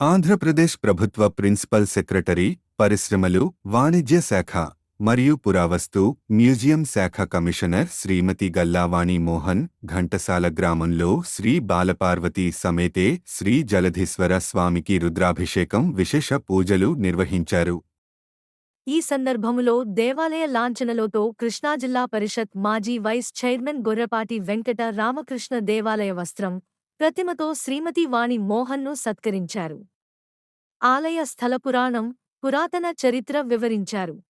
ఆంధ్రప్రదేశ్ ప్రభుత్వ principal secretary పరిశ్రమలు వాణిజ్య శాఖ మరియు పురావస్తు మ్యూజియం శాఖ కమిషనర్ శ్రీమతి గల్లావాణి మోహన్ ఘంటసాల గ్రామంలో శ్రీ బాలపార్వతి సమేతే శ్రీ జలధీశ్వర స్వామికి రుద్రాభిషేకం విశేష పూజలు నిర్వహించారు. ఈ సందర్భములో దేవాలయ లాంఛనలతో కృష్ణా జిల్లా పరిషత్ మాజీ వైస్ చైర్మన్ గొర్రపాటి వెంకట రామకృష్ణ దేవాలయ వస్త్రం ప్రతిమతో శ్రీమతి వాణి మోహన్ను సత్కరించారు. ఆలయ స్థల పురాణం పురాతన చరిత్ర వివరించారు.